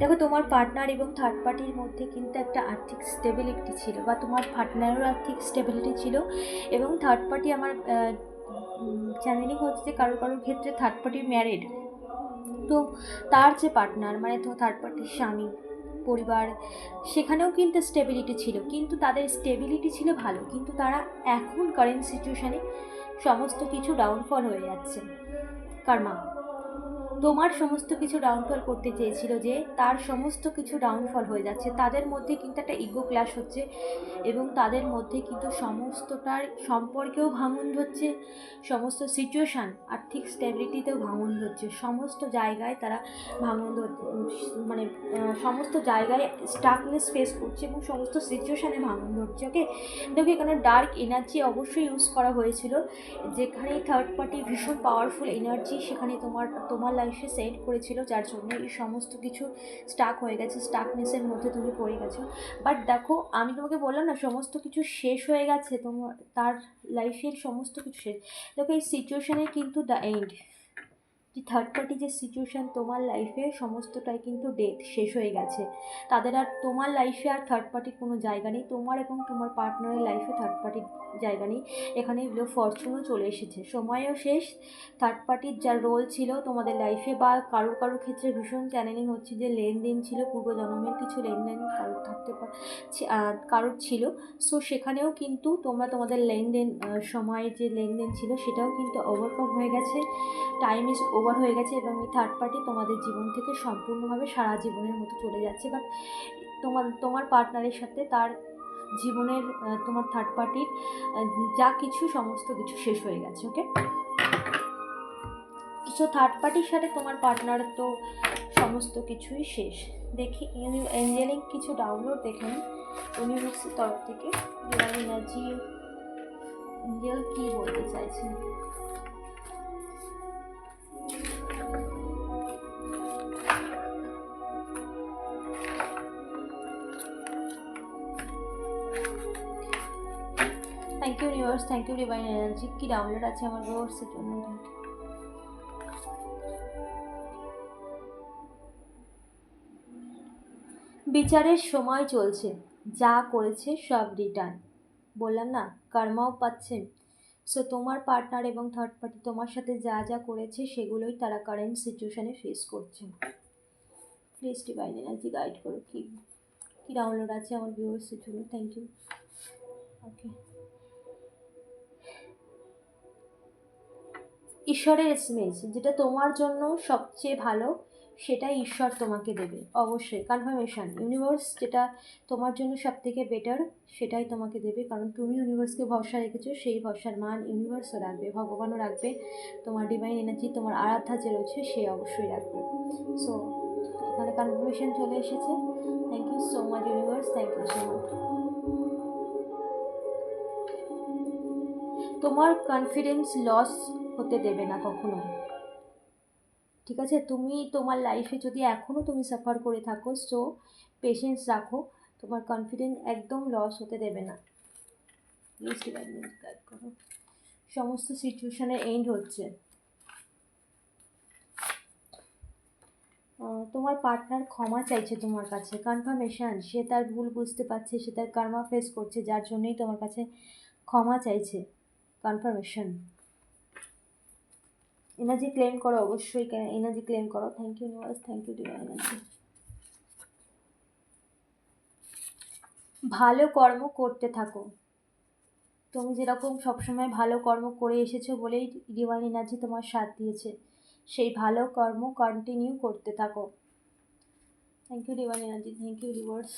দেখো, তোমার পার্টনার এবং থার্ড পার্টির মধ্যে কিন্তু একটা আর্থিক স্টেবিলিটি ছিল বা তোমার পার্টনারেরও আর্থিক স্টেবিলিটি ছিল এবং থার্ড পার্টি আমার চ্যানেলিং হচ্ছে যে কারোর ক্ষেত্রে থার্ড পার্টি ম্যারিড তো তার যে পার্টনার মানে তো থার্ড পার্টির স্বামী, পরিবার, সেখানেও কিন্তু স্টেবিলিটি ছিল। কিন্তু তাদের স্টেবিলিটি ছিল ভালো, কিন্তু তারা এখন কারেন্ট সিচুয়েশানে সমস্ত কিছু ডাউনফল হয়ে যাচ্ছে। কারমা তোমার সমস্ত কিছু ডাউনফল করতে চেয়েছিল যে, তার সমস্ত কিছু ডাউনফল হয়ে যাচ্ছে। তাদের মধ্যে কিন্তু একটা ইগো ক্লাস হচ্ছে এবং তাদের মধ্যে কিন্তু সমস্তটার সম্পর্কেও ভাঙন ধরছে, সমস্ত সিচুয়েশান আর্থিক স্ট্যাবিলিটিতেও ভাঙন ধরছে, সমস্ত জায়গায় তারা ভাঙন মানে সমস্ত জায়গায় স্টাকনেস ফেস করছে এবং সমস্ত সিচুয়েশানে ভাঙন ধরছে ওকে দেখো, এখানে ডার্ক এনার্জি অবশ্যই ইউজ করা হয়েছিল। যেখানে থার্ড পার্টি ভীষণ পাওয়ারফুল এনার্জি সেখানে তোমার তোমার লাইফে সেট করেছিল, যার জন্য এই সমস্ত কিছু স্টাক হয়ে গেছে স্টাকনেসের মধ্যে তুমি পড়ে গেছো। বাট দেখো, আমি তোমাকে বললাম না, সমস্ত কিছু শেষ হয়ে গেছে, তোমার, তার লাইফের সমস্ত কিছু শেষ। দেখো, এই সিচুয়েশানের কিন্তু দ্য এন্ড যে থার্ড পার্টি যে সিচুয়েশান তোমার লাইফে সমস্তটাই কিন্তু ডেথ শেষ হয়ে গেছে। তাদের আর তোমার লাইফে আর থার্ড পার্টির কোনো জায়গা নেই। তোমার এবং তোমার পার্টনারের লাইফে থার্ড পার্টির জায়গা নেই। এখানে এগুলো ফরচুনও চলে এসেছে। সময়ও শেষ। থার্ড পার্টির যা রোল ছিল তোমাদের লাইফে বা কারোর কারোর ক্ষেত্রে ভীষণ চ্যানেলিং হচ্ছে যে লেনদেন ছিল পূর্বজন্মের কিছু লেনদেন কারোর থাকতে কারোর ছিল। সো সেখানেও কিন্তু তোমরা তোমাদের লেনদেন আহ, সময়ে যে লেনদেন ছিল সেটাও কিন্তু ওভারকাম হয়ে গেছে। টাইম ইজ ওভার হয়ে গেছে এবং এই থার্ড পার্টি তোমাদের জীবন থেকে সম্পূর্ণভাবে সারা জীবনের মতো চলে যাচ্ছে। বাট তোমার তোমার পার্টনারের সাথে তার জীবনের তোমার থার্ড পার্টির যা কিছু সমস্ত কিছু শেষ হয়ে গেছে ওকে সো থার্ড পার্টির সাথে তোমার পার্টনার তো সমস্ত কিছুই শেষ। দেখি এঞ্জেলিং কিছু ডাউনলোড দেখেন ইউনিভার্সিটির তরফ থেকে। এনার্জি এঞ্জেল কী বলতে চাইছেন thank you universe thank you divine energy কি ডাউনলোড আছে আমার ভিউয়ার্সের জন্য। বিচারের সময় চলছে। যা করেছে সব রিটার্ন বললাম না কর্মাও পাচ্ছেন সো তোমার পার্টনার এবং থার্ড পার্টি তোমার সাথে যা যা করেছে সেগুলোই তারা কারেন্ট সিচুয়েশানে ফেস করছে। প্লিজ ডিভাইন এনার্জি গাইড করো। কি কি ডাউনলোড আছে আমার ভিউয়ার্সের জন্য। থ্যাংক ইউ ওকে ঈশ্বরের এসএমএস যেটা তোমার জন্য সবচেয়ে ভালো সেটাই ঈশ্বর তোমাকে দেবে, অবশ্যই। কনফার্মেশন ইউনিভার্স যেটা তোমার জন্য সব থেকে বেটার সেটাই তোমাকে দেবে, কারণ তুমি ইউনিভার্সকে ভরসা রেখেছো, সেই ভরসার মান ইউনিভার্সও রাখবে, ভগবানও রাখবে, তোমার ডিভাইন এনার্জি তোমার আরাধ্যা যে রয়েছে, সে অবশ্যই রাখবে। সো এখানে কনফার্মেশন চলে এসেছে। Thank you so much universe thank you so much তোমার কনফিডেন্স লস হতে দেবে না কখনো। ঠিক আছে? তুমি তোমার লাইফে যদি এখনও তুমি সাফার করে থাকো সো পেশেন্স রাখো। তোমার কনফিডেন্স একদম লস হতে দেবে না। সমস্ত সিচুয়েশানে এন্ড হচ্ছে। তোমার পার্টনার ক্ষমা চাইছে তোমার কাছে। কনফার্মেশন সে তার ভুল বুঝতে পারছে, সে তার কার্মা ফেস করছে, যার জন্যই তোমার কাছে ক্ষমা চাইছে। কনফার্মেশন এনার্জি ক্লেম করো, অবশ্যই এনার্জি ক্লেম করো। Thank you universe thank you divine energy ভালো কর্ম করতে থাকো। তুমি যেরকম সবসময় ভালো কর্ম করে এসেছ বলেই ডিভাইন এনার্জি তোমার সাথ দিয়েছে, সেই ভালো কর্ম কন্টিনিউ করতে থাকো। Thank you divine energy thank you universe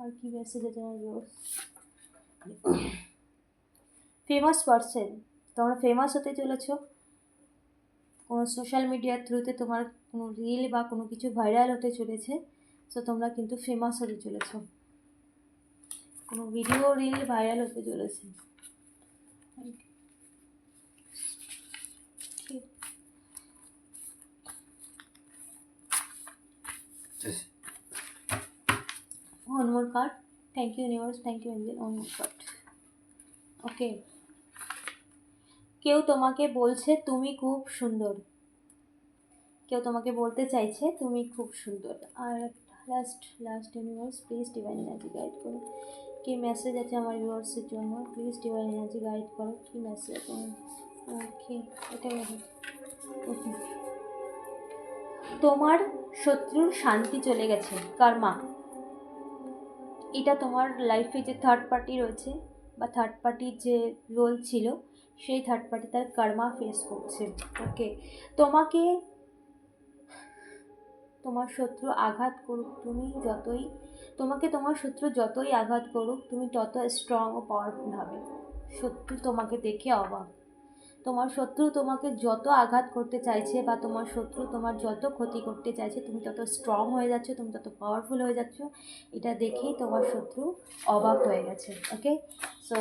আর কি মেসেজ আছে আমার ভিউয়ার্স ফেমাস পার্সন তোমরা ফেমাস হতে চলেছো? কোনো সোশ্যাল মিডিয়ার থ্রুতে তোমার কোনো রিল বা কোনো কিছু ভাইরাল হতে চলেছে সো তোমরা কিন্তু ফেমাস হতে চলেছ। কোনো ভিডিও রিল ভাইরাল হতে চলেছে। One more card. Thank you, universe. Thank you, angel. One more কেউ তোমাকে বলছে তুমি খুব সুন্দর। কেউ তোমাকে বলতে চাইছে তুমি খুব সুন্দর। আর last last universe please divine energy guide করো। কী মেসেজ আছে আমার ভিউয়ার্সের জন্য? প্লিজ ডিভাইন এনার্জি গাইড করো। কী মেসেজ আছে? ওকে। এটা তোমার শত্রুর শান্তি চলে গেছে কর্মা এটা তোমার লাইফে যে থার্ড পার্টি রয়েছে বা থার্ড পার্টির যে রোল ছিল সেই থার্ড পার্টি তার কর্মা ফেস করছে। ওকে তোমাকে, তোমার শত্রু আঘাত করুক, তুমি যতই, তোমাকে তোমার শত্রু যতই আঘাত করুক, তুমি তত স্ট্রং ও পাওয়ারফুল হবে। শত্রু তোমাকে দেখে অবাক। তোমার শত্রু তোমাকে যত আঘাত করতে চাইছে বা তোমার শত্রু তোমার যত ক্ষতি করতে চাইছে, তুমি তত স্ট্রং হয়ে যাচ্ছ, তুমি তত পাওয়ারফুল হয়ে যাচ্ছ, এটা দেখেই তোমার শত্রু অবাক হয়ে গেছে। ওকে সো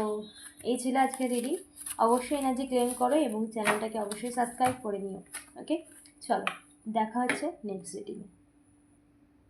এই ছিল আজকে দিদি অবশ্যই এনার্জি ক্লেম করো এবং চ্যানেলটাকে অবশ্যই সাবস্ক্রাইব করে নিও ওকে চলো, দেখা হচ্ছে নেক্সট ভিডিও